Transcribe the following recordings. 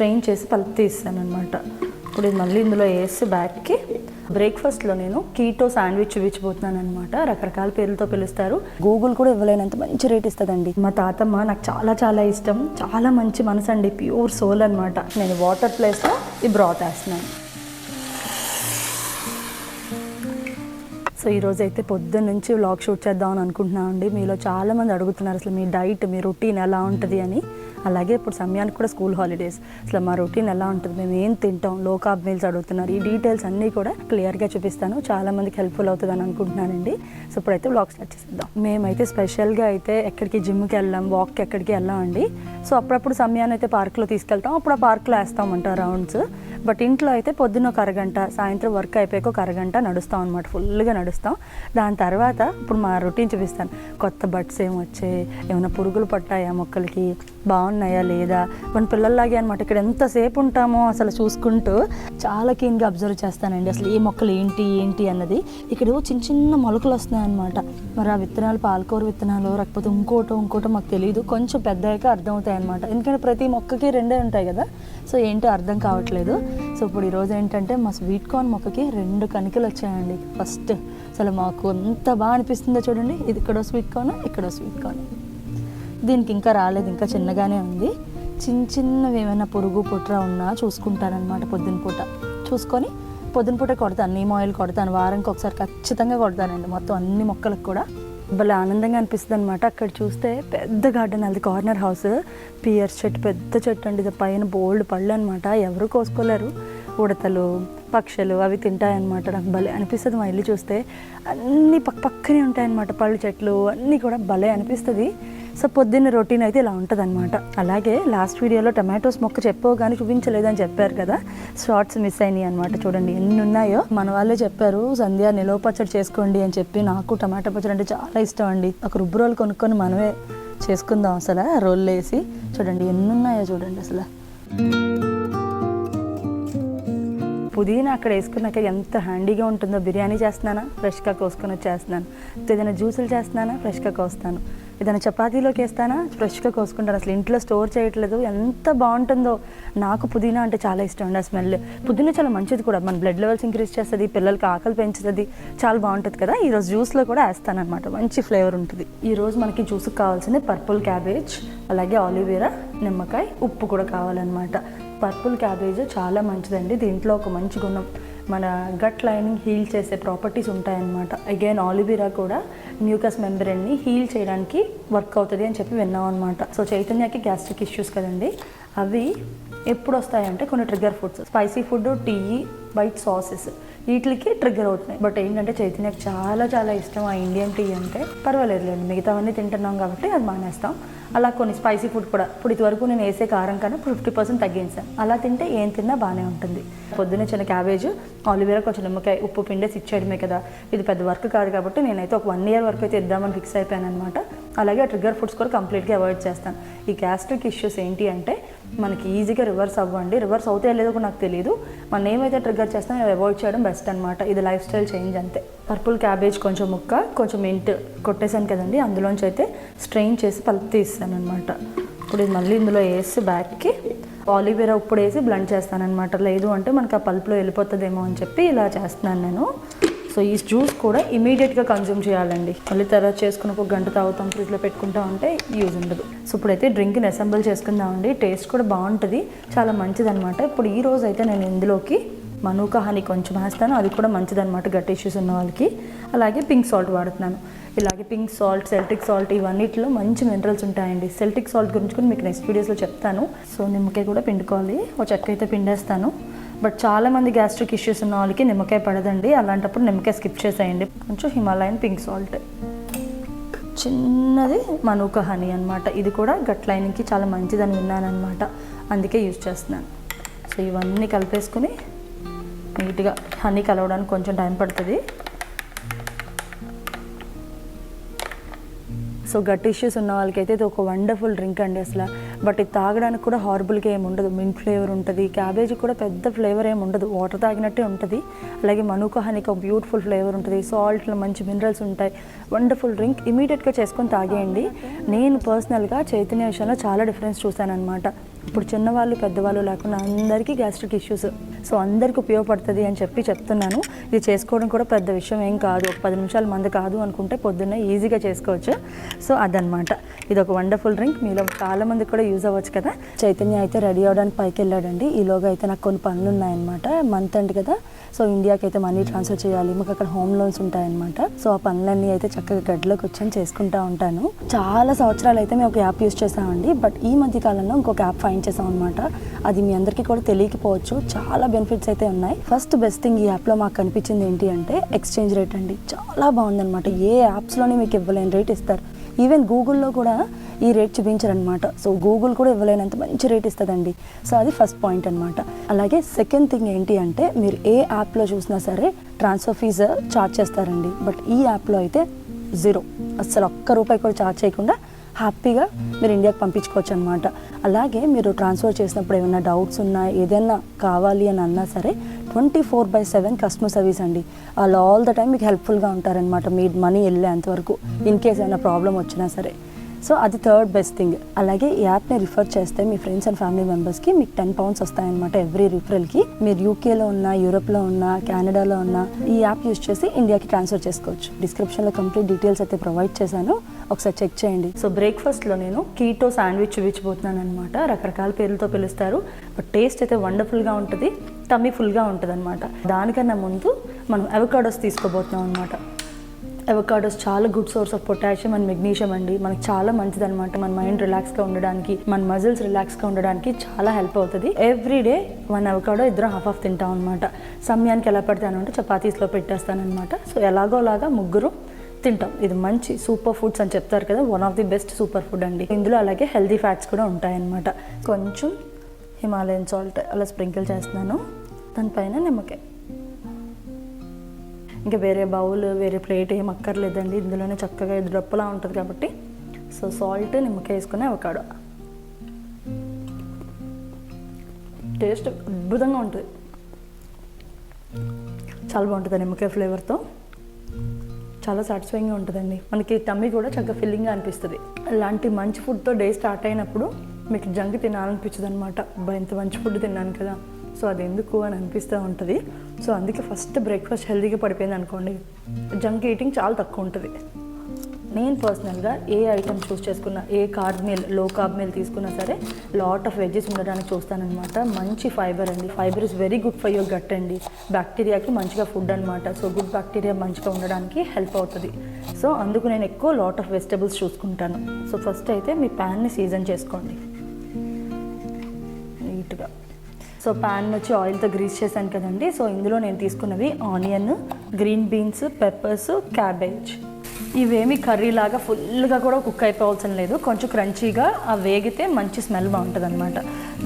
Strain చేసి పలుపు తీస్తాను అనమాట ఇప్పుడు ఇది మళ్ళీ ఇందులో వేసి బ్యాగ్కి బ్రేక్ఫాస్ట్లో నేను కీటో శాండ్విచ్ చూపించబోతున్నాను అనమాట రకరకాల పేర్లతో పిలుస్తారు. గూగుల్ కూడా ఇవ్వలేనంత మంచి రేట్ ఇస్తుందండి. మా తాతమ్మ నాకు చాలా చాలా ఇష్టం. చాలా మంచి మనసు అండి ప్యూర్ సోల్ అనమాట నేను వాటర్ ప్లేస్లో ఈ బ్రాత్ వేస్తున్నాను. సో ఈరోజు అయితే పొద్దున్న నుంచి వ్లాగ్ షూట్ చేద్దామని అనుకుంటున్నామండి అనుకుంటున్నాను అండి మీలో చాలామంది అడుగుతున్నారు అసలు మీ డైట్ మీ రొటీన్ ఎలా ఉంటుంది అని. అలాగే ఇప్పుడు సమయానికి కూడా స్కూల్ హాలిడేస్. అసలు మా రొటీన్ ఎలా ఉంటుంది? మేము ఏం తింటాం? లో కార్బ్ మీల్స్ అడుగుతున్నారు. ఈ డీటెయిల్స్ అన్నీ కూడా క్లియర్గా చూపిస్తాను. చాలా మందికి హెల్ప్ఫుల్ అవుతుంది అని అనుకుంటున్నానండి. సో ఇప్పుడైతే బ్లాగ్ స్టార్ట్ చేసేద్దాం. మేమైతే స్పెషల్గా అయితే ఎక్కడికి జిమ్కి వెళ్ళాం వాక్కి ఎక్కడికి వెళ్ళామండి. సో అప్పుడప్పుడు సమయాన్ని అయితే పార్క్లో తీసుకెళ్తాం. అప్పుడు ఆ పార్క్లో వేస్తామంట రౌండ్స్. బట్ ఇంట్లో అయితే పొద్దున్న ఒక అరగంట సాయంత్రం వర్క్ అయిపోయాక ఒక అరగంట నడుస్తాం అనమాట ఫుల్గా నడుస్తాం. దాని తర్వాత ఇప్పుడు మా రొటీన్ చూపిస్తాను. కొత్త బట్స్ ఏమి వచ్చాయి? ఏమైనా పురుగులు పట్టాయా మొక్కలకి? బాగున్నాయా లేదా? మన పిల్లల్లాగే అనమాట ఇక్కడ ఎంతసేపు ఉంటామో అసలు చూసుకుంటూ చాలా కీన్గా అబ్జర్వ్ చేస్తానండి. అసలు ఈ మొక్కలు ఏంటి ఏంటి అన్నది. ఇక్కడ చిన్న చిన్న మొలకలు వస్తున్నాయన్నమాట మరి ఆ విత్తనాలు పాలకూర విత్తనాలు లేకపోతే ఇంకోటో ఇంకోటో మాకు తెలియదు కొంచెం పెద్దయ్యాక అర్థమవుతాయి అనమాట ఎందుకంటే ప్రతి మొక్కకి రెండే ఉంటాయి కదా. సో ఏంటో అర్థం కావట్లేదు. సో ఇప్పుడు ఈరోజు ఏంటంటే మా స్వీట్ కార్న్ మొక్కకి రెండు కణికలు వచ్చాయండి. ఫస్ట్ అసలు మాకు ఎంత బాగా అనిపిస్తుందో చూడండి. ఇది ఇక్కడో స్వీట్ కార్న్ ఇక్కడో స్వీట్ కార్న్ దీనికి ఇంకా రాలేదు ఇంకా చిన్నగానే ఉంది. చిన్న చిన్నవి ఏమైనా పురుగు పుట్ర ఉన్నా చూసుకుంటానమాట పొద్దున పూట. చూసుకొని పొద్దున పూట కొడతాను నీమ్ ఆయిల్ కొడతాను వారానికి ఒకసారి ఖచ్చితంగా కొడతానండి మొత్తం అన్ని మొక్కలకు కూడా. భలే ఆనందంగా అనిపిస్తుంది అనమాట అక్కడ చూస్తే పెద్ద గార్డెన్ అది కార్నర్ హౌస్. పియర్స్ చెట్టు పెద్ద చెట్టు అండి ఇది. పైన బోల్డ్ పళ్ళు అనమాట ఎవరు కోసుకోలేరు. ఉడతలు పక్షులు అవి తింటాయన్నమాట. నాకు భలే అనిపిస్తుంది మా ఇల్లు చూస్తే. అన్నీ పక్క పక్కనే ఉంటాయన్నమాట పళ్ళు చెట్లు అన్నీ కూడా భలే అనిపిస్తుంది. సో పొద్దున్న రొటీన్ అయితే ఇలా ఉంటుంది అనమాట అలాగే లాస్ట్ వీడియోలో టమాటోస్ మొక్క చెప్పో కానీ చూపించలేదని చెప్పారు కదా. షార్ట్స్ మిస్ అయినాయి అనమాట చూడండి ఎన్ని ఉన్నాయో మన వాళ్ళే చెప్పారు సంధ్య నిలవ పచ్చడి చేసుకోండి అని చెప్పి. నాకు టమాటో పచ్చడి అంటే చాలా ఇష్టం అండి. ఒక రుబ్బురోలు కొనుక్కొని మనమే చేసుకుందాం అసలు. రోల్ వేసి. చూడండి ఎన్ని ఉన్నాయో చూడండి అసలు. పుదీనా అక్కడ వేసుకున్నాక ఎంత హ్యాండీగా ఉంటుందో. బిర్యానీ చేస్తున్నానా? ఫ్రెష్గా కోసుకొని వచ్చేస్తున్నాను. ఏదైనా జ్యూసులు చేస్తున్నానా? ఫ్రెష్గా కోస్తాను. ఏదైనా చపాతీలోకి వేస్తానా? ఫ్రెష్గా కోసుకుంటాను అసలు ఇంట్లో స్టోర్ చేయట్లేదు. ఎంత బాగుంటుందో. నాకు పుదీనా అంటే చాలా ఇష్టం అండి ఆ స్మెల్. పుదీనా చాలా మంచిది కూడా. మన బ్లడ్ లెవెల్స్ ఇంక్రీజ్ చేస్తుంది పిల్లలకి ఆకలి పెంచుతుంది. చాలా బాగుంటుంది కదా. ఈరోజు జ్యూస్లో కూడా వేస్తాను అనమాట మంచి ఫ్లేవర్ ఉంటుంది. ఈరోజు మనకి జ్యూస్కి కావాల్సింది పర్పుల్ క్యాబేజ్ అలాగే ఆలివేరా నిమ్మకాయ ఉప్పు కూడా కావాలన్నమాట. పర్పుల్ క్యాబేజ్ చాలా మంచిదండి. దీంట్లో ఒక మంచి గుణం. మన గట్ లైనింగ్ హీల్ చేసే ప్రాపర్టీస్ ఉంటాయన్నమాట. అగైన్ ఆలివీరా కూడా మ్యూకస్ మెంబ్రెన్ని హీల్ చేయడానికి వర్క్ అవుతుంది అని చెప్పి విన్నాం అనమాట సో చైతన్యకి గ్యాస్ట్రిక్ ఇష్యూస్ కదండి. అవి ఎప్పుడు వస్తాయంటే కొన్ని trigger foods spicy food tea bite sauces వీటికి ట్రిగ్గర్ అవుతున్నాయి. బట్ ఏంటంటే చైతన్యకి చాలా చాలా ఇష్టం ఆ ఇండియన్ టీ అంటే. పర్వాలేదులేండి మిగతావన్నీ తింటున్నాం కాబట్టి అది మానేస్తాం. అలా కొన్ని స్పైసీ ఫుడ్ కూడా. ఇప్పుడు ఇదివరకు నేను వేసే కారం కన్నా ఫిఫ్టీ పర్సెంట్ తగ్గించాను. అలా తింటే ఏం తిన్నా బాగానే ఉంటుంది. పొద్దున్నే చిన్న క్యాబేజ్ ఆలివేరా కొంచెం నిమ్మకాయ ఉప్పు పిండేసి ఇచ్చేయడమే కదా. ఇది పెద్ద వర్క్ కాదు కాబట్టి నేనైతే ఒక వన్ ఇయర్ వరకు అయితే ఇద్దామని ఫిక్స్ అయిపోయాను అనమాట అలాగే ట్రిగ్గర్ ఫుడ్స్ కూడా కంప్లీట్గా అవాయిడ్ చేస్తాను. ఈ గ్యాస్ట్రిక్ ఇష్యూస్ ఏంటి అంటే మనకి ఈజీగా రివర్స్ అవ్వండి. రివర్స్ అవుతాయో లేదో కూడా నాకు తెలియదు మనం ఏమైతే ట్రిగ్గర్ చేస్తామో అవి అవాయిడ్ చేయడం బెస్ట్ అనమాట ఇది లైఫ్ స్టైల్ చేంజ్ అంతే. పర్పుల్ క్యాబేజ్ కొంచెం ముక్క కొంచెం మింట్ కొట్టేశాను కదండి. అందులోంచి అయితే స్ట్రెయిన్ చేసి పలుపు తీస్తాను అనమాట ఇప్పుడు ఇది మళ్ళీ ఇందులో వేసి బ్యాగ్కి ఆలివేరా ఉప్పుడు వేసి బ్లండ్ చేస్తానమాట లేదు అంటే మనకి ఆ పల్పులో వెళ్ళిపోతుందేమో అని చెప్పి ఇలా చేస్తున్నాను నేను. సో ఈ జ్యూస్ కూడా ఇమీడియట్గా కన్జ్యూమ్ చేయాలండి. మళ్ళీ తర్వాత చేసుకుని ఒక గంట తాగుతాం ఫ్రిడ్జ్లో పెట్టుకుంటా ఉంటే యూజ్ ఉండదు. సో ఇప్పుడైతే డ్రింక్ని అసెంబుల్ చేసుకుందామండి. టేస్ట్ కూడా బాగుంటుంది. చాలా మంచిదన్నమాట. ఇప్పుడు ఈ రోజు అయితే నేను ఇందులోకి మనూకా హనీ కొంచెం వేస్తాను. అది కూడా మంచిదన్నమాట. గట్ ఇష్యూస్ ఉన్న వాళ్ళకి. అలాగే పింక్ సాల్ట్ వాడుతున్నాను. ఇలాగే పింక్ సాల్ట్ సెల్టిక్ సాల్ట్ ఇవన్నిటిలో మంచి మినరల్స్ ఉంటాయండి. సెల్టిక్ సాల్ట్ గురించి కూడా మీకు నెక్స్ట్ వీడియోస్లో చెప్తాను. సో నిమ్మకాయ కూడా పిండుకోవాలి. ఒక చెక్క అయితే పిండేస్తాను. బట్ చాలా మంది గ్యాస్ట్రిక్ ఇష్యూస్ ఉన్న వాళ్ళకి నిమ్మకాయ పడదండి. అలాంటప్పుడు నిమ్మకాయ స్కిప్ చేసేయండి. కొంచెం హిమాలయన్ పింక్ సాల్ట్. చిన్నది మనూక హనీ అనమాట ఇది కూడా గట్ లైనింగ్కి చాలా మంచిదని విన్నాను అందుకే యూజ్ చేస్తున్నాను. సో ఇవన్నీ కలిపేసుకుని నీట్గా హనీ కలవడానికి కొంచెం టైం పడుతుంది. సో గట్ ఇష్యూస్ ఉన్న వాళ్ళకైతే ఇది ఒక వండర్ఫుల్ డ్రింక్ అండి అసలు. బట్ ఇది తాగడానికి కూడా హార్బుల్గా ఏమి ఉండదు. మింట్ ఫ్లేవర్ ఉంటుంది క్యాబేజీ కూడా పెద్ద ఫ్లేవర్ ఏమి ఉండదు. వాటర్ తాగినట్టే ఉంటుంది. అలాగే మనుకహానికి ఒక బ్యూటిఫుల్ ఫ్లేవర్ ఉంటుంది. సాల్ట్లో మంచి మినరల్స్ ఉంటాయి. వండర్ఫుల్ డ్రింక్ ఇమీడియట్గా చేసుకొని తాగేయండి. నేను పర్సనల్గా చైతన్య విషయంలో చాలా డిఫరెన్స్ చూశాను అనమాట ఇప్పుడు చిన్నవాళ్ళు పెద్దవాళ్ళు లేకుండా అందరికీ గ్యాస్ట్రిక్ ఇష్యూస్. సో అందరికీ ఉపయోగపడుతుంది అని చెప్పి చెప్తున్నాను. ఇది చేసుకోవడం కూడా పెద్ద విషయం ఏం కాదు. ఒక పది నిమిషాలు మంది కాదు అనుకుంటే పొద్దున్నే ఈజీగా చేసుకోవచ్చు. సో అదనమాట ఇది ఒక వండర్ఫుల్ డ్రింక్. మీలో చాలా మందికి కూడా యూజ్ అవ్వచ్చు కదా. చైతన్య అయితే రెడీ అవ్వడానికి పైకి వెళ్ళాడండి ఈలోగా అయితే నాకు కొన్ని పనులు ఉన్నాయన్నమాట మంత్ అండ్ కదా. సో ఇండియాకి అయితే మనీ ట్రాన్స్ఫర్ చేయాలి. మాకు అక్కడ హోమ్ లోన్స్ ఉంటాయన్నమాట. సో ఆ పనులన్నీ అయితే చక్కగా గడ్డలోకి వచ్చి చేసుకుంటా ఉంటాను. చాలా సంవత్సరాలు అయితే మేము ఒక యాప్ యూస్ చేసామండి. బట్ ఈ మధ్య కాలంలో ఇంకొక యాప్ ఫైన్ చేసాం అనమాట అది మీ అందరికీ కూడా తెలియకపోవచ్చు. చాలా బెనిఫిట్స్ అయితే ఉన్నాయి. ఫస్ట్ బెస్ట్ థింగ్ ఈ యాప్లో మాకు కనిపించింది ఏంటి అంటే ఎక్స్చేంజ్ రేట్ అండి. చాలా బాగుందన్నమాట. ఏ యాప్స్లోనే మీకు ఇవ్వలేని రేట్ ఇస్తారు. ఈవెన్ గూగుల్లో కూడా ఈ రేట్ చూపించారనమాట సో గూగుల్ కూడా ఇవ్వలేనంత మంచి రేట్ ఇస్తుందండి. సో అది ఫస్ట్ పాయింట్ అనమాట అలాగే సెకండ్ థింగ్ ఏంటి అంటే మీరు ఏ యాప్లో చూసినా సరే ట్రాన్స్ఫర్ ఫీజు ఛార్జ్ చేస్తారండి. బట్ ఈ యాప్లో అయితే జీరో అసలు ఒక్క రూపాయి కూడా ఛార్జ్ చేయకుండా హ్యాపీగా మీరు ఇండియాకి పంపించుకోవచ్చు అనమాట అలాగే మీరు ట్రాన్స్ఫర్ చేసినప్పుడు ఏమైనా డౌట్స్ ఉన్నా ఏదైనా కావాలి అని అన్నా సరే twenty four by seven customer service అండి. వాళ్ళు ఆల్ ద టైం మీకు హెల్ప్ఫుల్గా ఉంటారనమాట మీ మనీ వెళ్ళేంతవరకు ఇన్ కేస్ ఏమైనా ప్రాబ్లం వచ్చినా సరే. సో అది థర్డ్ బెస్ట్ థింగ్ అలాగే ఈ యాప్ని రిఫర్ చేస్తే మీ ఫ్రెండ్స్ అండ్ ఫ్యామిలీ మెంబర్స్కి మీకు టెన్ పౌండ్స్ వస్తాయన్నమాట ఎవ్రీ రిఫరల్కి మీరు యూకేలో ఉన్న యూరోప్లో ఉన్న కెనడాలో ఉన్న ఈ యాప్ యూస్ చేసి ఇండియాకి ట్రాన్స్ఫర్ చేసుకోవచ్చు. డిస్క్రిప్షన్లో కంప్లీట్ డీటెయిల్స్ అయితే ప్రొవైడ్ చేశాను. ఒకసారి చెక్ చేయండి. సో బ్రేక్ఫాస్ట్లో నేను కీటో శాండ్విచ్ చూపించబోతున్నాను అనమాట రకరకాల పేర్లతో పిలుస్తారు. బట్ టేస్ట్ అయితే వండర్ఫుల్గా ఉంటుంది టమ్మీ ఫుల్గా ఉంటుంది అనమాట దానికన్నా ముందు మనం అవకాడోస్ తీసుకోబోతున్నాం అనమాట అవకాడోస్ చాలా good source of potassium and magnesium అండి. మనకి చాలా మంచిది అనమాట మన మైండ్ రిలాక్స్గా ఉండడానికి మన మజిల్స్ రిలాక్స్గా ఉండడానికి చాలా హెల్ప్ అవుతుంది. ఎవ్రీ డే వన్ అవకాడో ఇద్దరు హాఫ్ ఆఫ్ తింటాం అనమాట సమయానికి ఎలా పెడతాను అంటే చపాతీస్లో పెట్టేస్తానమాట సో ఎలాగోలాగా ముగ్గురు తింటాం. ఇది మంచి సూపర్ ఫుడ్స్ అని చెప్తారు కదా one of the best super food అండి. ఇందులో అలాగే హెల్దీ ఫ్యాట్స్ కూడా ఉంటాయన్నమాట. కొంచెం హిమాలయన్ సాల్ట్ అలా స్ప్రింకిల్ చేస్తున్నాను. దానిపైన నిమ్మకాయ. ఇంకా వేరే బౌల్ వేరే ప్లేట్ ఏం అక్కర్లేదండి. ఇందులోనే చక్కగా ఇది డప్పులా ఉంటుంది కాబట్టి. సో సాల్ట్ నిమ్మకాయ వేసుకుని అవకాడో. టేస్ట్ అద్భుతంగా ఉంటుంది. చాలా బాగుంటుంది నిమ్మకాయ ఫ్లేవర్తో. చాలా సాటిస్ఫైయింగ్గా ఉంటుందండి. మనకి టమ్మీ కూడా చక్కగా ఫిల్లింగ్గా అనిపిస్తుంది. అలాంటి మంచి ఫుడ్తో డే స్టార్ట్ అయినప్పుడు మీకు జంక్ తినాలనిపించదు అనమాట ఇంత మంచి ఫుడ్ తిన్నాను కదా. సో అది ఎందుకు అని అనిపిస్తూ ఉంటుంది. సో అందుకే ఫస్ట్ బ్రేక్ఫాస్ట్ హెల్తీగా పడిపోయింది అనుకోండి జంక్ ఈటింగ్ చాలా తక్కువ ఉంటుంది. నేను పర్సనల్గా ఏ ఐటమ్ చూస్ చేసుకున్నా ఏ కార్బ్ మీల్లో కార్బ్ మీల్ తీసుకున్నా సరే లాట్ ఆఫ్ వెజ్జెస్ ఉండడానికి చూస్తానమాట మంచి ఫైబర్ అండి. Fibre is very good for your gut అండి. బ్యాక్టీరియాకి మంచిగా ఫుడ్ అనమాట సో గుడ్ బ్యాక్టీరియా మంచిగా ఉండడానికి హెల్ప్ అవుతుంది. సో అందుకు నేను ఎక్కువ లాట్ ఆఫ్ వెజిటబుల్స్ చూసుకుంటాను. సో ఫస్ట్ అయితే మీ ప్యాన్ని సీజన్ చేసుకోండి. సో ప్యాన్ వచ్చి ఆయిల్తో గ్రీస్ చేశాను కదండి. సో ఇందులో నేను తీసుకున్నవి onion green beans peppers cabbage ఇవేమి కర్రీ లాగా ఫుల్గా కూడా కుక్ అయిపోవాల్సిన లేదు. కొంచెం క్రంచీగా ఆ వేగితే మంచి స్మెల్ బాగుంటుంది అనమాట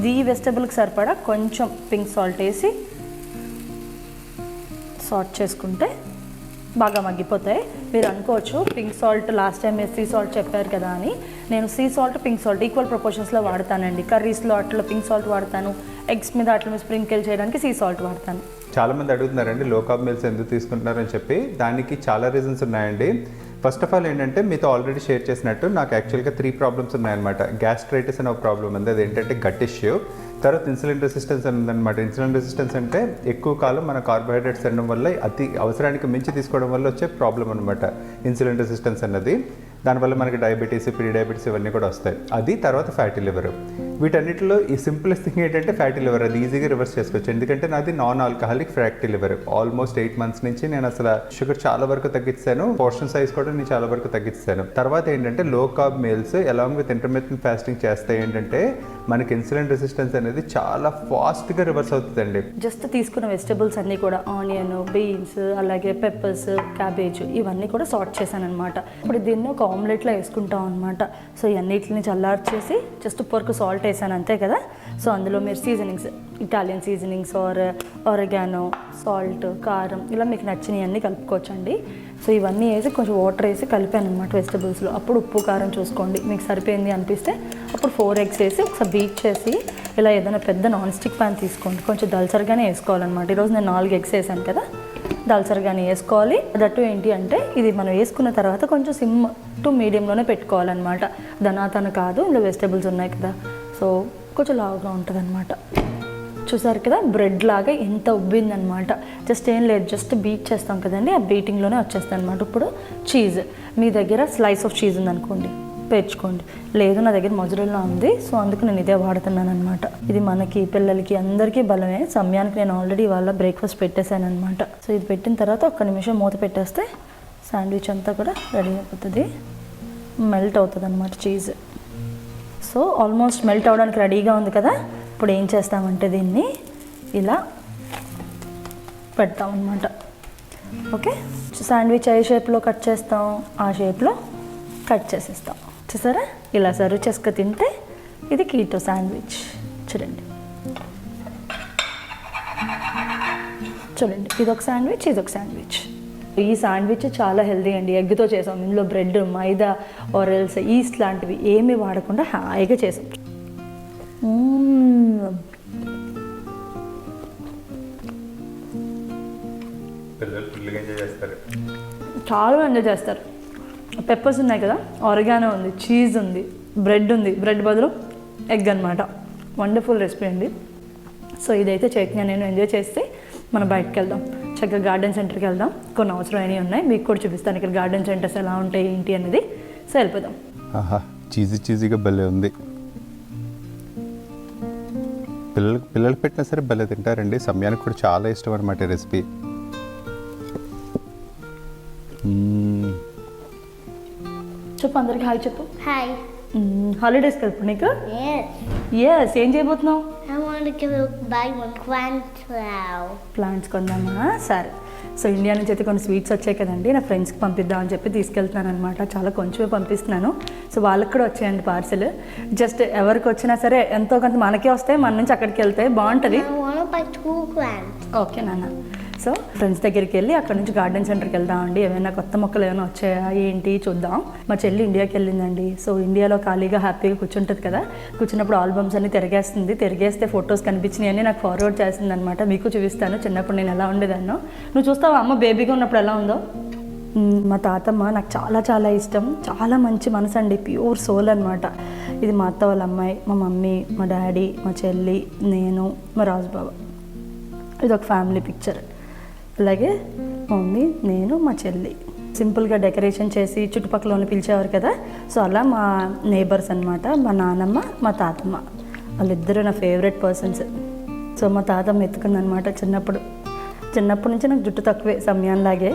ఈ వెజిటబుల్కి సరిపడా కొంచెం పింక్ సాల్ట్ వేసి సాల్ట్ చేసుకుంటే బాగా మగ్గిపోతాయి. మీరు అనుకోవచ్చు పింక్ సాల్ట్ లాస్ట్ టైం మీరు సీ సాల్ట్ చెప్పారు కదా అని. నేను sea salt pink salt equal ప్రపోర్షన్స్లో వాడతానండి. కర్రీస్లో అట్లా పింక్ సాల్ట్ వాడతాను. ఎగ్స్ మీద అట్లా మీద స్ప్రింకిల్ చేయడానికి సీ సాల్ట్ వాడతాను. చాలామంది అడుగుతున్నారండి లో కార్బ్ మీల్స్ ఎందుకు తీసుకుంటున్నారని చెప్పి. దానికి చాలా రీజన్స్ ఉన్నాయండి. ఫస్ట్ ఆఫ్ ఆల్ ఏంటంటే మీతో ఆల్రెడీ షేర్ చేసినట్టు నాకు యాక్చువల్గా త్రీ ప్రాబ్లమ్స్ ఉన్నాయన్నమాట. గ్యాస్ట్రైటిస్ అనే ఒక ప్రాబ్లం ఉంది. అది ఏంటంటే గట్ ఇష్యూ తర్వాత ఇన్సులిన్ రెసిస్టెన్స్ ఉందన్నమాట. ఇన్సులిన్ రెసిస్టెన్స్ అంటే ఎక్కువ కాలం మన కార్బోహైడ్రేట్స్ తినడం వల్ల అతి అవసరానికి మించి తీసుకోవడం వల్ల వచ్చే ప్రాబ్లం అనమాట ఇన్సులిన్ రెసిస్టెన్స్ అన్నది. దానివల్ల మనకి డయాబెటీస్ ప్రీ డయాబెటీస్ ఇవన్నీ కూడా వస్తాయి. అది తర్వాత ఫ్యాటీ లివర్ వీటన్నిటిలో ఈ సింపులెస్ట్ థింగ్ ఏంటంటే ఫ్యాటీ లివర్ అది ఈజీగా రివర్స్ చేసుకోవచ్చు. ఎందుకంటే నాది non alcoholic fatty liver almost eight months నుంచి నేను అసలు షుగర్ చాలా వరకు తగ్గించాను. పోర్షన్ సైజ్ కూడా నేను చాలా వరకు తగ్గించాను. తర్వాత ఏంటంటే low carb meals along with intermediate fasting చేస్తే ఏంటంటే మనకి ఇన్సులిన్ రెసిస్టెన్స్ అనేది చాలా ఫాస్ట్గా రివర్స్ అవుతుందండి. జస్ట్ తీసుకున్న వెజిటబుల్స్ అన్నీ కూడా ఆనియన్ బీన్స్ అలాగే పెప్పర్స్ క్యాబేజ్ ఇవన్నీ కూడా సార్ట్ చేశాను అనమాట ఇప్పుడు దీన్ని ఒక ఆమ్లెట్లో వేసుకుంటాం అనమాట సో ఇవన్నిటిని చల్లార్చేసి జస్ట్ పొరకు సాల్ట్ వేసాను అంతే కదా. సో అందులో మీరు seasonings Italian seasonings or oregano salt కారం ఇలా మీకు నచ్చినవి అన్నీ కలుపుకోవచ్చండి. సో ఇవన్నీ వేసి కొంచెం వాటర్ వేసి కలిపాను అనమాట వెజిటబుల్స్లో అప్పుడు ఉప్పు కారం చూసుకోండి. మీకు సరిపోయింది అనిపిస్తే ఫోర్ ఎగ్స్ వేసి ఒకసారి బీట్ చేసి ఇలా ఏదైనా పెద్ద నాన్ స్టిక్ ప్యాన్ తీసుకోండి కొంచెం దల్సరిగానే వేసుకోవాలన్నమాట. ఈరోజు నేను నాలుగు ఎగ్స్ వేసాను కదా దల్సరిగానే వేసుకోవాలి. దట్టు ఏంటి అంటే ఇది మనం వేసుకున్న తర్వాత కొంచెం సిమ్ టు మీడియంలోనే పెట్టుకోవాలన్నమాట. ధనాతన కాదు ఇందులో వెజిటేబుల్స్ ఉన్నాయి కదా. సో కొంచెం లావుగా ఉంటుంది అనమాట చూసారు కదా బ్రెడ్ లాగా ఎంత ఉబ్బిందనమాట జస్ట్ ఏం లేదు జస్ట్ బీట్ చేస్తాం కదండి ఆ బీటింగ్లోనే వచ్చేస్తాయి అనమాట ఇప్పుడు చీజ్ మీ దగ్గర స్లైస్ ఆఫ్ చీజ్ ఉందనుకోండి. పేర్చుకోండి లేదు నా దగ్గర మజురల్లో ఉంది సో అందుకు నేను ఇదే వాడుతున్నాను అనమాట ఇది మనకి పిల్లలకి అందరికీ బలమే. సమయానికి నేను ఆల్రెడీ వాళ్ళ బ్రేక్ఫాస్ట్ పెట్టేశాను అనమాట సో ఇది పెట్టిన తర్వాత ఒక్క నిమిషం మూత పెట్టేస్తే శాండ్విచ్ అంతా కూడా రెడీ అయిపోతుంది. మెల్ట్ అవుతుంది అనమాట చీజ్ సో ఆల్మోస్ట్ మెల్ట్ అవడానికి రెడీగా ఉంది కదా? ఇప్పుడు ఏం చేస్తామంటే దీన్ని ఇలా పెడతాం అనమాట ఓకే శాండ్విచ్ ఏ షేప్లో కట్ చేస్తాం ఆ షేప్లో కట్ చేసేస్తాం. చూసారా ఇలా సర్వ్ చేసుకు తింటే ఇది కీటో శాండ్విచ్ చూడండి. చూడండి ఇది ఒక శాండ్విచ్ ఇది ఒక శాండ్విచ్ ఈ శాండ్విచ్ చాలా హెల్దీ అండి. ఎగ్తో చేసాం. ఇందులో బ్రెడ్ మైదా ఆరెల్స్ ఈస్ట్ లాంటివి ఏమీ వాడకుండా హాయిగా చేసాం. చాలా ఎంజాయ్ చేస్తారు. పెప్పర్స్ ఉన్నాయి కదా ఆరిగానో ఉంది చీజ్ ఉంది బ్రెడ్ ఉంది. బ్రెడ్ బదులు ఎగ్ అనమాట వండర్ఫుల్ రెసిపీ అండి. సో ఇదైతే చట్నీ నేను ఎంజాయ్ చేస్తే మనం బయటకు వెళ్దాం. చక్కగా గార్డెన్ సెంటర్కి వెళ్దాం. కొన్ని అవసరమైనవి ఉన్నాయి మీకు కూడా చూపిస్తాను ఇక్కడ గార్డెన్ సెంటర్స్ ఎలా ఉంటాయి ఏంటి అనేది. సో వెళ్ళిపోదాం. ఆహా చీజీ చీజీగా భలే ఉంది. పిల్లలు పిల్లలు పెట్టినా సరే భలే తింటారండి. సమయానికి కూడా చాలా ఇష్టం అనమాట రెసిపీ అందరికి హాయ్ చెప్పు. Hi. హాలిడేస్కి వెళ్తావు నీకు Yes. ఎస్ ఏం చేయబోతున్నావు. ప్లాంట్స్ కొందామా? సరే. సో ఇండియా నుంచి అయితే కొన్ని స్వీట్స్ వచ్చాయి కదండి నా ఫ్రెండ్స్కి పంపిద్దామని చెప్పి తీసుకెళ్తున్నాను అనమాట చాలా కొంచెమే పంపిస్తున్నాను. సో వాళ్ళకి కూడా వచ్చాయండి పార్సెల్. జస్ట్ ఎవరికి వచ్చినా సరే ఎంతో కొంత మనకే వస్తాయి మన నుంచి అక్కడికి వెళ్తే బాగుంటుంది. ఓకే నాన్న. సో ఫ్రెండ్స్ దగ్గరికి వెళ్ళి అక్కడ నుంచి గార్డెన్ సెంటర్కి వెళ్దామండి. ఏమైనా కొత్త మొక్కలు ఏమైనా వచ్చాయా? ఏంటి? చూద్దాం. మా చెల్లి ఇండియాకి వెళ్ళిందండి. సో ఇండియాలో ఖాళీగా హ్యాపీగా కూర్చుంటుంది కదా. కూర్చున్నప్పుడు ఆల్బమ్స్ అన్ని తిరిగేస్తుంది. తిరిగేస్తే ఫొటోస్ కనిపించినాయి అని నాకు ఫార్వర్డ్ చేస్తుంది అనమాట మీకు చూపిస్తాను. చిన్నప్పుడు నేను ఎలా ఉండేదాన్నో. నువ్వు చూస్తావా? అమ్మ బేబీగా ఉన్నప్పుడు ఎలా ఉందో? మా తాతమ్మ నాకు చాలా చాలా ఇష్టం. చాలా మంచి మనసు అండి ప్యూర్ సోల్ అనమాట ఇది మా అత్త వాళ్ళ అమ్మాయి మా మమ్మీ మా డాడీ మా చెల్లి నేను మా రాజుబాబా. ఇది ఒక ఫ్యామిలీ పిక్చర్ అలాగే మమ్మీ నేను మా చెల్లి. సింపుల్గా డెకరేషన్ చేసి చుట్టుపక్కల ఉన్న పిలిచేవారు కదా. సో అలా మా నేబర్స్ అనమాట మా నానమ్మ మా తాతమ్మ. వాళ్ళిద్దరూ నా ఫేవరెట్ పర్సన్స్ సో మా తాతమ్మ ఎత్తుకుందనమాట చిన్నప్పుడు. చిన్నప్పటి నుంచి నాకు జుట్టు తక్కువే సమయంలాగే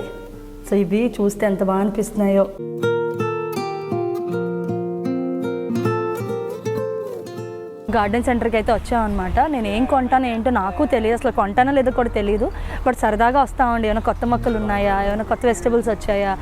సో ఇవి చూస్తే ఎంత బాగా అనిపిస్తున్నాయో. గార్డెన్ సెంటర్కి అయితే వచ్చామన్నమాట. నేను ఏం కొంటాను ఏంటో నాకు తెలియదు. అసలు కొంటానో లేదో కూడా తెలియదు బట్ సరదాగా వస్తామండి. ఏమైనా కొత్త మొక్కలు ఉన్నాయా? ఏమైనా కొత్త వెజిటబుల్స్ వచ్చాయా?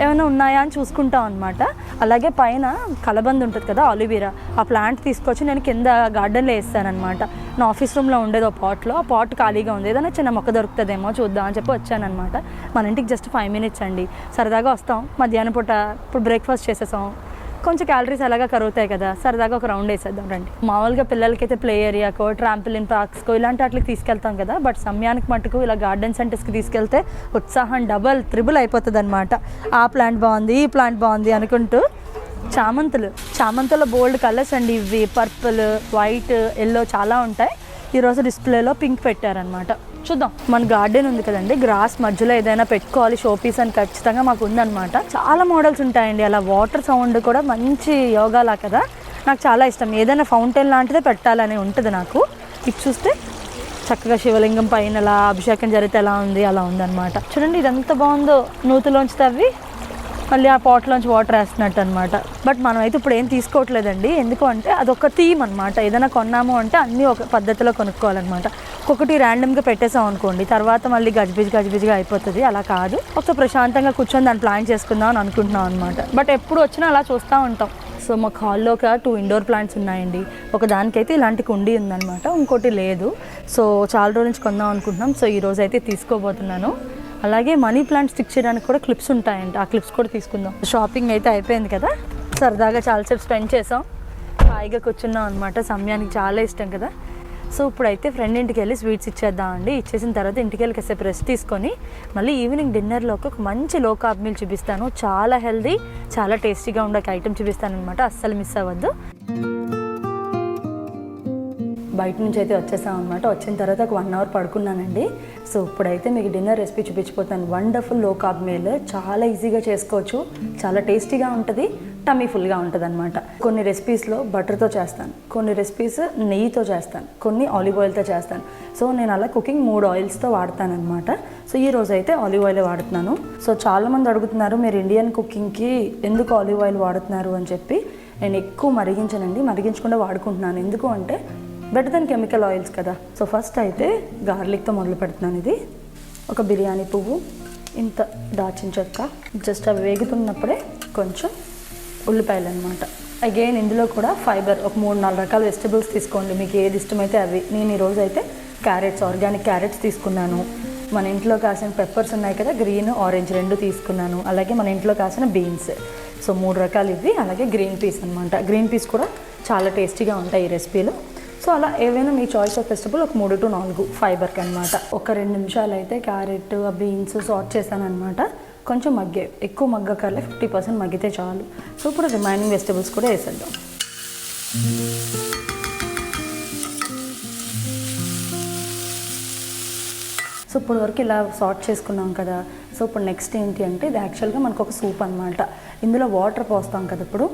ఏమైనా ఉన్నాయా అని చూసుకుంటాం అనమాట అలాగే పైన కలబంద ఉంటుంది కదా ఆలివీరా ఆ ప్లాంట్ తీసుకొచ్చి నేను కింద గార్డెన్లో వేస్తానమాట నా ఆఫీస్ రూమ్లో ఉండేది ఒక పాట్లో. ఆ పాట్ ఖాళీగా ఉంది. ఏదైనా చిన్న మొక్క దొరుకుతుందేమో చూద్దాం అని చెప్పి వచ్చానమాట మన ఇంటికి జస్ట్ ఫైవ్ మినిట్స్ అండి. సరదాగా వస్తాం. మధ్యాహ్నం పూట ఇప్పుడు బ్రేక్ఫాస్ట్ చేసేసాం. కొంచెం క్యాలరీస్ అలాగా కరుగుతాయి కదా సరదాగా ఒక రౌండ్ వేసేద్దాం రండి. మామూలుగా పిల్లలకైతే ప్లే ఏరియాకో ట్రాంపిలిన్ పార్క్స్కో ఇలాంటి వాటికి తీసుకెళ్తాం కదా బట్ సమయానికి మటుకు ఇలా గార్డెన్ సెంటర్స్కి తీసుకెళ్తే ఉత్సాహం డబల్ త్రిబుల్ అయిపోతుంది అనమాట ఆ ప్లాంట్ బాగుంది ఈ ప్లాంట్ బాగుంది అనుకుంటూ చామంతులు చామంతుల బోల్డ్ కలర్స్ అండి ఇవి. పర్పుల్ వైట్ ఎల్లో చాలా ఉంటాయి. ఈరోజు డిస్ప్లేలో పింక్ పెట్టారనమాట చూద్దాం. మన గార్డెన్ ఉంది కదండి. గ్రాస్ మధ్యలో ఏదైనా పెట్టుకోవాలి షో పీస్ అని ఖచ్చితంగా మాకు ఉందన్నమాట. చాలా మోడల్స్ ఉంటాయండి. అలా వాటర్ సౌండ్ కూడా మంచి యోగాలా కదా? నాకు చాలా ఇష్టం. ఏదైనా ఫౌంటైన్ లాంటిదే పెట్టాలని ఉంటుంది నాకు. ఇది చూస్తే చక్కగా శివలింగం పైన అలా అభిషేకం జరిగితే ఎలా ఉంది అలా ఉందన్నమాట. చూడండి ఇది ఎంత బాగుందో నూతులోంచి తవ్వి. మళ్ళీ ఆ పాట్లోంచి వాటర్ వేస్తున్నట్టు అనమాట బట్ మనం అయితే ఇప్పుడు ఏం తీసుకోవట్లేదండి. ఎందుకు అంటే అదొక థీమ్ అనమాట ఏదైనా కొన్నాము అంటే అన్నీ ఒక పద్ధతిలో కొనుక్కోవాలన్నమాట. ఒక్కొక్కటి ర్యాండమ్గా పెట్టేసాం అనుకోండి. తర్వాత మళ్ళీ గజిబిజి గజిబిజిగా అయిపోతుంది. అలా కాదు. ఒక ప్రశాంతంగా కూర్చొని దాన్ని ప్లాన్ చేసుకుందాం అని అనుకుంటున్నాం అనమాట బట్ ఎప్పుడు వచ్చినా అలా చూస్తూ ఉంటాం. సో మాకు హాల్లో ఒక టూ ఇండోర్ ప్లాంట్స్ ఉన్నాయండి. ఒక దానికైతే ఇలాంటి కుండీ ఉందన్నమాట. ఇంకోటి లేదు. సో చాలా రోజు నుంచి కొందాం అనుకుంటున్నాం. సో ఈ అయితే తీసుకోబోతున్నాను. అలాగే మనీ ప్లాంట్ స్టిక్ చేయడానికి కూడా క్లిప్స్ ఉంటాయండి ఆ క్లిప్స్ కూడా తీసుకుందాం. షాపింగ్ అయితే అయిపోయింది కదా? సరదాగా చాలాసేపు స్పెండ్ చేసాం. హాయిగా కూర్చున్నాం అనమాట సమయానికి చాలా ఇష్టం కదా? సో ఇప్పుడైతే ఫ్రెండ్ ఇంటికి వెళ్ళి స్వీట్స్ ఇచ్చేద్దాం అండి ఇచ్చేసిన తర్వాత ఇంటికి వెళ్ళి కాసేపు రెస్ట్ తీసుకొని మళ్ళీ ఈవినింగ్ డిన్నర్లోకి ఒక మంచి లో కార్బ్ మీల్ చూపిస్తాను. చాలా హెల్దీ చాలా టేస్టీగా ఉండే ఒక ఐటెం చూపిస్తాను అనమాట అస్సలు మిస్ అవ్వద్దు. బయట నుంచి అయితే వచ్చేసాం అనమాట వచ్చిన తర్వాత ఒక వన్ అవర్ పడుకున్నానండి. సో ఇప్పుడైతే మీకు డిన్నర్ రెసిపీ చూపించిపోతాను. వండర్ఫుల్లో కార్బ్ మీల్ చాలా ఈజీగా చేసుకోవచ్చు. చాలా టేస్టీగా ఉంటుంది. టమ్మీ ఫుల్గా ఉంటుంది అనమాట కొన్ని రెసిపీస్లో బటర్తో చేస్తాను. కొన్ని రెసిపీస్ నెయ్యితో చేస్తాను. కొన్ని ఆలివ్ ఆయిల్తో చేస్తాను. సో నేను అలా కుకింగ్ మూడు ఆయిల్స్తో వాడతాను అనమాట సో ఈ రోజు అయితే ఆలివ్ ఆయిల్ వాడుతున్నాను. సో చాలామంది అడుగుతున్నారు మీరు ఇండియన్ కుకింగ్కి ఎందుకు ఆలివ్ ఆయిల్ వాడుతున్నారు? అని చెప్పి. నేను ఎక్కువ మరిగించనండి. మరిగించకుండా వాడుకుంటున్నాను. ఎందుకు అంటే బెటర్ దెన్ కెమికల్ ఆయిల్స్ కదా. సో ఫస్ట్ అయితే గార్లిక్తో మొదలు పెడుతున్నాను ఇది. ఒక బిర్యానీ పువ్వు ఇంత దాచిన చెక్క జస్ట్ అవి వేగుతున్నప్పుడే కొంచెం ఉల్లిపాయలు అనమాట అగైన్ ఇందులో కూడా ఫైబర్ ఒక మూడు నాలుగు రకాల వెజిటబుల్స్ తీసుకోండి. మీకు ఏది ఇష్టమైతే అవి. నేను ఈరోజు అయితే క్యారెట్స్ ఆర్గానిక్ క్యారెట్స్ తీసుకున్నాను. మన ఇంట్లో కాసిన పెప్పర్స్ ఉన్నాయి కదా గ్రీన్ ఆరెంజ్ రెండు తీసుకున్నాను. అలాగే మన ఇంట్లో కాసిన బీన్స్ సో మూడు రకాలు ఇవి. అలాగే గ్రీన్ పీస్ అనమాట గ్రీన్ పీస్ కూడా చాలా టేస్టీగా ఉంటాయి ఈ రెసిపీలో సో అలా ఏవైనా మీ చాయిస్ ఆఫ్ వెజిటబుల్ ఒక మూడు టు నాలుగు ఫైబర్కి అనమాట ఒక రెండు నిమిషాలు అయితే క్యారెట్ బీన్స్ సార్ట్ చేశాను అనమాట కొంచెం మగ్గే. ఎక్కువ మగ్గకర్లే ఫిఫ్టీ పర్సెంట్ మగ్గితే చాలు. సో ఇప్పుడు రిమైనింగ్ వెజిటబుల్స్ కూడా వేసేద్దాం. సో ఇప్పుడు వరకు ఇలా సార్ట్ చేసుకున్నాం కదా. సో ఇప్పుడు నెక్స్ట్ ఏంటి అంటే ఇది యాక్చువల్గా మనకు ఒక సూప్ అనమాట ఇందులో వాటర్ పోస్తాం కదా ఇప్పుడు.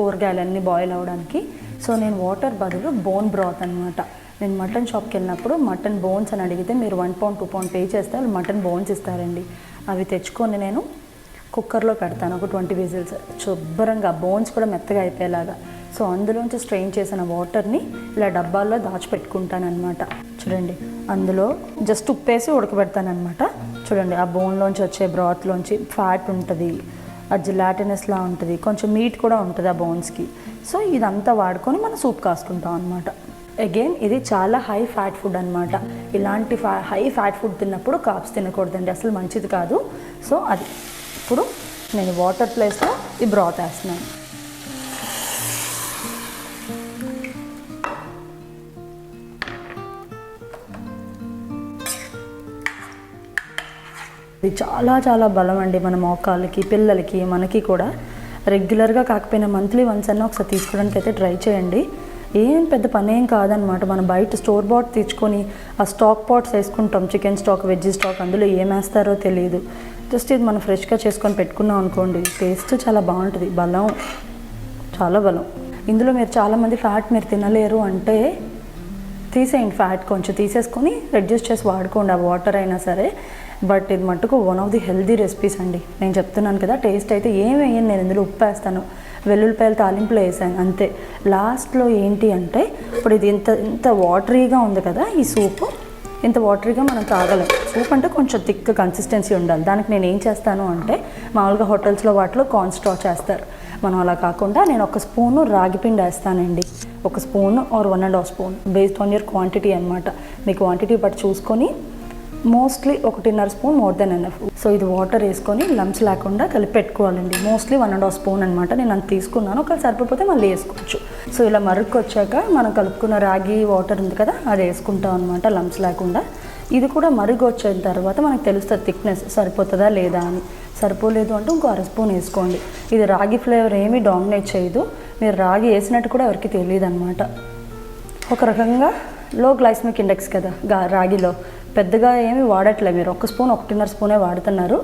కూరగాయలన్నీ బాయిల్ అవ్వడానికి సో నేను వాటర్ బదులు బోన్ బ్రాత్ అనమాట నేను మటన్ షాప్కి వెళ్ళినప్పుడు మటన్ బోన్స్ అని అడిగితే మీరు one pound two pound pay చేస్తే వాళ్ళు మటన్ బోన్స్ ఇస్తారండి. అవి తెచ్చుకొని నేను కుక్కర్లో పెడతాను. ఒక ట్వంటీ విజిల్స్ శుభ్రంగా బోన్స్ కూడా మెత్తగా అయిపోయేలాగా. సో అందులోంచి స్ట్రెయిన్ చేసిన వాటర్ని ఇలా డబ్బాల్లో దాచిపెట్టుకుంటాను అనమాట చూడండి అందులో జస్ట్ ఉప్పేసి ఉడకబెడతాను చూడండి ఆ బోన్లోంచి వచ్చే బ్రాత్లోంచి ఫ్యాట్ ఉంటుంది. అది జిలాటినస్లా ఉంటుంది. కొంచెం మీట్ కూడా ఉంటుంది ఆ బోన్స్కి సో ఇదంతా వాడుకొని మనం సూప్ కాసుకుంటాం అనమాట అగైన్ ఇది చాలా హై ఫ్యాట్ ఫుడ్ అనమాట ఇలాంటి ఫ్యా హై ఫ్యాట్ ఫుడ్ తిన్నప్పుడు కాప్స్ తినకూడదండి. అసలు మంచిది కాదు. సో అది ఇప్పుడు నేను వాటర్ ప్లేస్లో ఈ బ్రాత్ వేస్తున్నాను. ఇది చాలా చాలా బలం అండి మన మోకాళ్ళకి పిల్లలకి మనకి కూడా. రెగ్యులర్గా కాకపోయినా మంత్లీ వన్స్ అన్న ఒకసారి తీసుకోవడానికి అయితే ట్రై చేయండి. ఏం పెద్ద పని ఏం కాదనమాట మనం బయట స్టోర్ బాట్ తెచ్చుకొని ఆ స్టాక్ పాట్స్ వేసుకుంటాం. చికెన్ స్టాక్ వెజ్ స్టాక్ అందులో ఏమేస్తారో తెలియదు. జస్ట్ ఇది మనం ఫ్రెష్గా చేసుకొని పెట్టుకున్నాం అనుకోండి టేస్ట్ చాలా బాగుంటుంది. బలం చాలా బలం. ఇందులో మీరు చాలామంది ఫ్యాట్ మీరు తినలేరు అంటే తీసేయండి ఫ్యాట్ కొంచెం. తీసేసుకొని రెడ్యూస్ చేసి వాడుకోండి. ఆ వాటర్ అయినా సరే. బట్ ఇది మట్టుకు one of the healthy recipes అండి. నేను చెప్తున్నాను కదా టేస్ట్ అయితే ఏం వేయను నేను ఇందులో ఉప్పు వేస్తాను. వెల్లుల్లిపాయలు తాలింపులో వేసాను అంతే. లాస్ట్లో ఏంటి అంటే ఇప్పుడు ఇది ఇంత ఇంత వాటరీగా ఉంది కదా ఈ సూపు. ఇంత వాటరీగా మనం తాగలేం. సూప్ అంటే కొంచెం థిక్ కన్సిస్టెన్సీ ఉండాలి. దానికి నేను ఏం చేస్తాను అంటే మామూలుగా హోటల్స్లో వాటిలో కార్న్ స్ట్రా చేస్తారు. మనం అలా కాకుండా నేను ఒక స్పూను రాగిపిండి వేస్తానండి. ఒక spoon or one and half spoon based on your quantity అనమాట మీ క్వాంటిటీ బట్టి చూసుకొని మోస్ట్లీ ఒకటిన్నర spoon more than enough so ఇది వాటర్ వేసుకొని లంప్స్ లేకుండా కలిపి పెట్టుకోవాలండి mostly one and half spoon అనమాట నేను అంత తీసుకున్నాను. ఒకవేళ సరిపోతే మళ్ళీ వేసుకోవచ్చు. సో ఇలా మరుక్కు వచ్చాక మనం కలుపుకున్న రాగి వాటర్ ఉంది కదా అది వేసుకుంటాం అనమాట లంప్స్ లేకుండా. ఇది కూడా మరుగు వచ్చిన తర్వాత మనకు తెలుస్తుంది థిక్నెస్ సరిపోతుందా లేదా అని. సరిపోలేదు అంటే ఇంకో అర స్పూన్ వేసుకోండి. ఇది రాగి ఫ్లేవర్ ఏమీ డామినేట్ చేయదు. మీరు రాగి వేసినట్టు కూడా ఎవరికి తెలియదు అనమాట ఒక రకంగా లో గ్లైస్మిక్ ఇండెక్స్ కదా గా రాగిలో. పెద్దగా ఏమి వాడట్లే మీరు. ఒక స్పూన్ ఒకటిన్నర స్పూనే వాడుతున్నారు.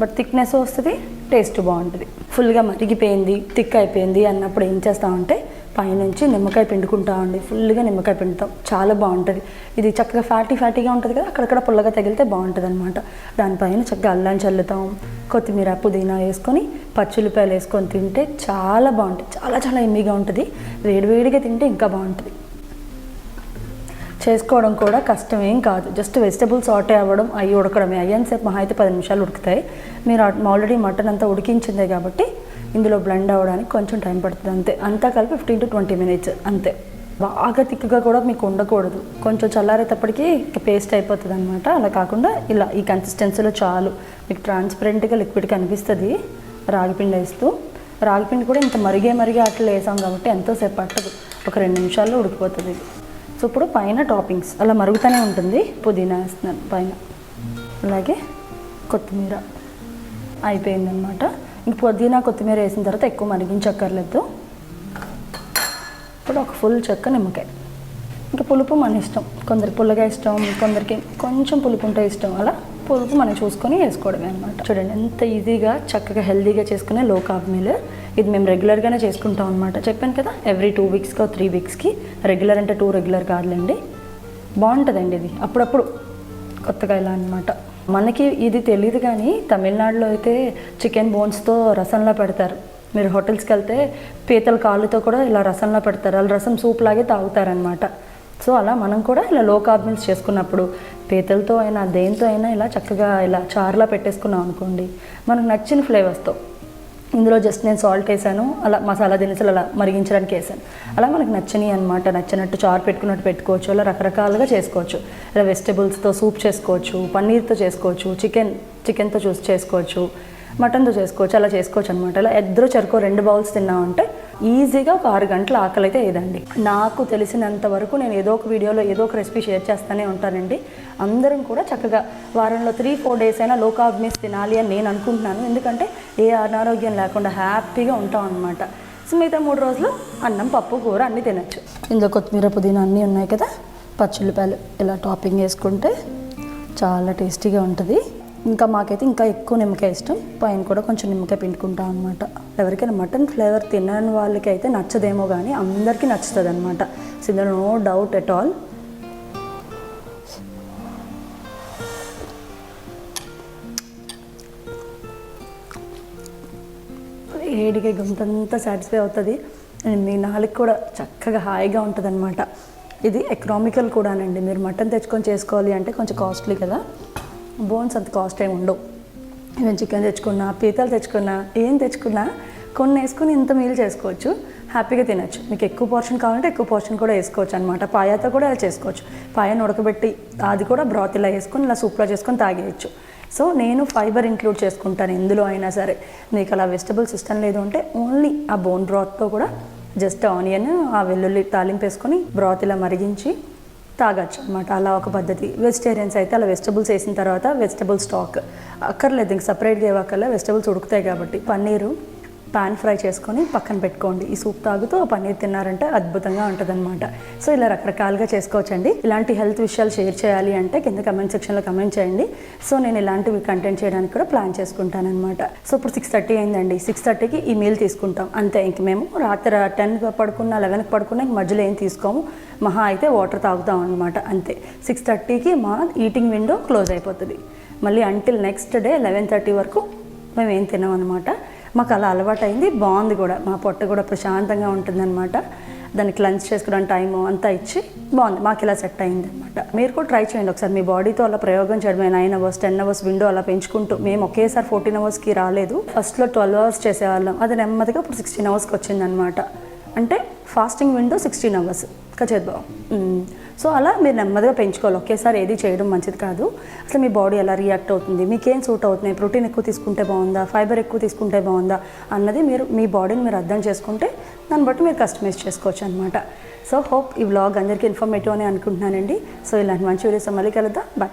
బట్ థిక్నెస్ వస్తుంది టేస్ట్ బాగుంటుంది. ఫుల్గా మరిగిపోయింది థిక్ అయిపోయింది అన్నప్పుడు ఏం చేస్తామంటే పైనుంచి నిమ్మకాయ పిండుకుంటామండి ఫుల్గా నిమ్మకాయ పిండుతాం. చాలా బాగుంటుంది. ఇది చక్కగా ఫ్యాటీ ఫ్యాటీగా ఉంటుంది కదా అక్కడక్కడ పుల్లగా తగిలితే బాగుంటుంది అనమాట దానిపైన చక్కగా అల్లం చల్లుతాం కొత్తిమీర పుదీనా వేసుకొని పచ్చిమిరపాయలు వేసుకొని తింటే చాలా బాగుంటుంది. చాలా చాలా ఎమ్మిగా ఉంటుంది. వేడివేడిగా తింటే ఇంకా బాగుంటుంది. చేసుకోవడం కూడా కష్టం ఏం కాదు. జస్ట్ వెజిటబుల్స్ ఆటే అవ్వడం అవి ఉడకడమే. అయ్యేంతసేపు మహా అయితే పది నిమిషాలు ఉడుకుతాయి. మీరు ఆల్రెడీ మటన్ అంతా ఉడికించిందే కాబట్టి ఇందులో బ్లెండ్ అవ్వడానికి కొంచెం టైం పడుతుంది. అంతే. అంతా కలిపి ఫిఫ్టీన్ టు ట్వంటీ మినిట్స్ అంతే. బాగా తిక్కుగా కూడా మీకు ఉండకూడదు. కొంచెం చల్లారేటప్పటికి పేస్ట్ అయిపోతుంది అనమాట అలా కాకుండా ఇలా ఈ కన్సిస్టెన్సీలో చాలు. మీకు ట్రాన్స్పరెంట్గా లిక్విడ్ కనిపిస్తుంది రాగిపిండి వేస్తూ. రాగిపిండి కూడా ఇంత మరిగే మరిగే అట్లా వేసాం కాబట్టి ఎంతోసేపు పట్టదు. ఒక రెండు నిమిషాల్లో ఉడికిపోతుంది. ఇది సో ఇప్పుడు పైన టాపింగ్స్. అలా మరుగుతూనే ఉంటుంది. పుదీనా వేస్తున్నాను పైన. అలాగే కొత్తిమీర అయిపోయిందనమాట. ఇంక పుదీనా కొత్తిమీర వేసిన తర్వాత ఎక్కువ మరిగించక్కర్లేదు. ఇప్పుడు ఒక ఫుల్ చెక్క నిమ్మకాయ. ఇంకా పులుపు మన ఇష్టం. కొందరికి పుల్లగా ఇష్టం కొందరికి కొంచెం పులుపు ఉంటే ఇష్టం. అలా పులుపు మనం చూసుకొని వేసుకోవడమే అనమాట. చూడండి ఎంత ఈజీగా చక్కగా హెల్దీగా చేసుకునే లో కార్బ్ మీల్ ఇది మేము రెగ్యులర్గానే చేసుకుంటాం అనమాట చెప్పాను కదా ఎవ్రీ టూ వీక్స్కి త్రీ వీక్స్కి రెగ్యులర్ అంటే టూ రెగ్యులర్ కాదులేండి. బాగుంటుందండి ఇది. అప్పుడప్పుడు కొత్తగా ఇలా అనమాట మనకి ఇది తెలియదు కానీ తమిళనాడులో అయితే చికెన్ బోన్స్తో రసంలో పెడతారు. మీరు హోటల్స్కి వెళ్తే పీతల కాళ్ళతో కూడా ఇలా రసంలో పెడతారు. వాళ్ళు రసం సూప్ లాగే తాగుతారనమాట సో అలా మనం కూడా ఇలా లో కార్బ్ మీల్స్ చేసుకున్నప్పుడు పీతలతో అయినా దేంతో అయినా ఇలా చక్కగా ఇలా చారులా పెట్టేసుకున్నాం అనుకోండి మనకు నచ్చిన ఫ్లేవర్స్తో ఇందులో జస్ట్ నేను సాల్ట్ వేసాను అలా మసాలా దినుసులు అలా మరిగించడానికి వేసాను. అలా మనకు నచ్చని అనమాట నచ్చినట్టు చారు పెట్టుకున్నట్టు పెట్టుకోవచ్చు అలా రకరకాలుగా చేసుకోవచ్చు. ఇలా వెజిటబుల్స్తో సూప్ చేసుకోవచ్చు పన్నీర్తో చేసుకోవచ్చు చికెన్ చికెన్తో చూసి చేసుకోవచ్చు మటన్తో చేసుకోవచ్చు అలా చేసుకోవచ్చు అనమాట ఇలా ఇద్దరు చెరుకో రెండు బౌల్స్ తిన్నామంటే ఈజీగా ఒక ఆరు గంటల ఆకలి అయితే ఏదండి? నాకు తెలిసినంత వరకు నేను ఏదో ఒక వీడియోలో ఏదో ఒక రెసిపీ షేర్ చేస్తూనే ఉంటానండి. అందరం కూడా చక్కగా వారంలో త్రీ ఫోర్ డేస్ అయినా లో కార్బ్ మీల్స్ తినాలి అని నేను అనుకుంటున్నాను. ఎందుకంటే ఏ అనారోగ్యం లేకుండా హ్యాపీగా ఉంటాం అనమాట సో మిగతా మూడు రోజులు అన్నం పప్పు కూర అన్నీ తినచ్చు. ఇందులో కొత్తిమీర పుదీనా అన్నీ ఉన్నాయి కదా? పచ్చిల్లిపాయలు ఇలా టాపింగ్ వేసుకుంటే చాలా టేస్టీగా ఉంటుంది. ఇంకా మాకైతే ఇంకా ఎక్కువ నిమ్మకాయ ఇష్టం. పైన కూడా కొంచెం నిమ్మకాయ పిండుకుంటాం అనమాట ఎవరికైనా మటన్ ఫ్లేవర్ తినని వాళ్ళకి అయితే నచ్చదేమో కానీ అందరికీ నచ్చుతుంది అనమాట సో ఇందులో నో డౌట్ ఎట్ ఆల్. ఏడిగా గొంతంతా సాటిస్ఫై అవుతుంది. అండ్ మీ నాలుగు కూడా చక్కగా హాయిగా ఉంటుంది అనమాట ఇది ఎకనామికల్ కూడానండి. మీరు మటన్ తెచ్చుకొని చేసుకోవాలి అంటే కొంచెం కాస్ట్లీ కదా. బోన్స్ అంత కాస్ట్ ఏమి ఉండవు. ఈవెన్ చికెన్ తెచ్చుకున్నా పీతలు తెచ్చుకున్నా ఏం తెచ్చుకున్నా కొన్ని వేసుకుని ఇంత మీల్ చేసుకోవచ్చు. హ్యాపీగా తినచ్చు. మీకు ఎక్కువ పోర్షన్ కావాలంటే ఎక్కువ పోర్షన్ కూడా వేసుకోవచ్చు అనమాట పాయాతో కూడా ఇలా చేసుకోవచ్చు. పాయను ఉడకబెట్టి అది కూడా బ్రాత్ ఇలా వేసుకొని ఇలా సూప్లో చేసుకొని తాగేయచ్చు. సో నేను ఫైబర్ ఇంక్లూడ్ చేసుకుంటాను ఎందులో అయినా సరే. మీకు అలా వెజిటబుల్స్ ఇష్టం లేదు అంటే ఓన్లీ ఆ బోన్ బ్రాత్తో కూడా జస్ట్ ఆనియన్ ఆ వెల్లుల్లి తాలింపు వేసుకొని బ్రాత్ ఇలా మరిగించి తాగొచ్చు అనమాట అలా ఒక పద్ధతి. వెజిటేరియన్స్ అయితే అలా వెజిటబుల్స్ వేసిన తర్వాత వెజిటబుల్ స్టాక్ అక్కర్లేదు ఇంక సపరేట్గా ఇవ్వకల్లా వెజిటబుల్స్ ఉడుకుతాయి కాబట్టి. పన్నీరు పాన్ ఫ్రై చేసుకొని పక్కన పెట్టుకోండి. ఈ సూప్ తాగుతూ ఆ పన్నీర్ తిన్నారంటే అద్భుతంగా ఉంటుందన్నమాట. సో ఇలా రకరకాలుగా చేసుకోవచ్చండి. ఇలాంటి హెల్త్ విషయాలు షేర్ చేయాలి అంటే కింద కమెంట్ సెక్షన్లో కమెంట్ చేయండి. సో నేను ఇలాంటివి కంటెంట్ చేయడానికి కూడా ప్లాన్ చేసుకుంటాను అనమాట సో ఇప్పుడు సిక్స్ థర్టీ అయిందండి. సిక్స్ థర్టీకి ఈ మీల్ తీసుకుంటాం. అంతే ఇంక మేము రాత్రి టెన్కి పడుకున్న లెవెన్కి పడుకున్న ఇంక మధ్యలో ఏం తీసుకోము. మహా అయితే వాటర్ తాగుతాం అనమాట అంతే. సిక్స్ థర్టీకి మా ఈటింగ్ విండో క్లోజ్ అయిపోతుంది. మళ్ళీ until next day eleven thirty వరకు మేము ఏం తినాం అనమాట మాకు అలా అలవాటైంది. బాగుంది కూడా. మా పొట్ట కూడా ప్రశాంతంగా ఉంటుందన్నమాట. దానికి లంచ్ చేసుకోవడానికి టైము అంతా ఇచ్చి బాగుంది. మాకు ఇలా సెట్ అయింది అనమాట మీరు కూడా ట్రై చేయండి ఒకసారి. మీ బాడీతో అలా ప్రయోగం చేయడమే nine hours ten hours window అలా పెంచుకుంటూ మేము ఒకేసారి ఫోర్టీన్ అవర్స్కి రాలేదు. ఫస్ట్లో ట్వెల్వ్ అవర్స్ చేసేవాళ్ళం. అది నెమ్మదిగా ఇప్పుడు సిక్స్టీన్ అవర్స్కి వచ్చిందనమాట అంటే ఫాస్టింగ్ విండో సిక్స్టీన్ అవర్స్. కచేద్దాం సో అలా మీరు నెమ్మదిగా పెంచుకోవాలి. ఒకేసారి ఏది చేయడం మంచిది కాదు. అసలు మీ బాడీ ఎలా రియాక్ట్ అవుతుంది? మీకేం సూట్ అవుతున్నాయి? ప్రోటీన్ ఎక్కువ తీసుకుంటే బాగుందా? ఫైబర్ ఎక్కువ తీసుకుంటే బాగుందా? అన్నది మీరు మీ బాడీని మీరు అర్థం చేసుకుంటే దాన్ని బట్టి మీరు కస్టమైజ్ చేసుకోవచ్చు అనమాట సో హోప్ ఈ బ్లాగ్ అందరికీ ఇన్ఫర్మేటివ్ అని అనుకుంటున్నానండి. సో ఇలాంటి మంచి వీడియోస్ మళ్ళీ కలుద్దాం. బాయ్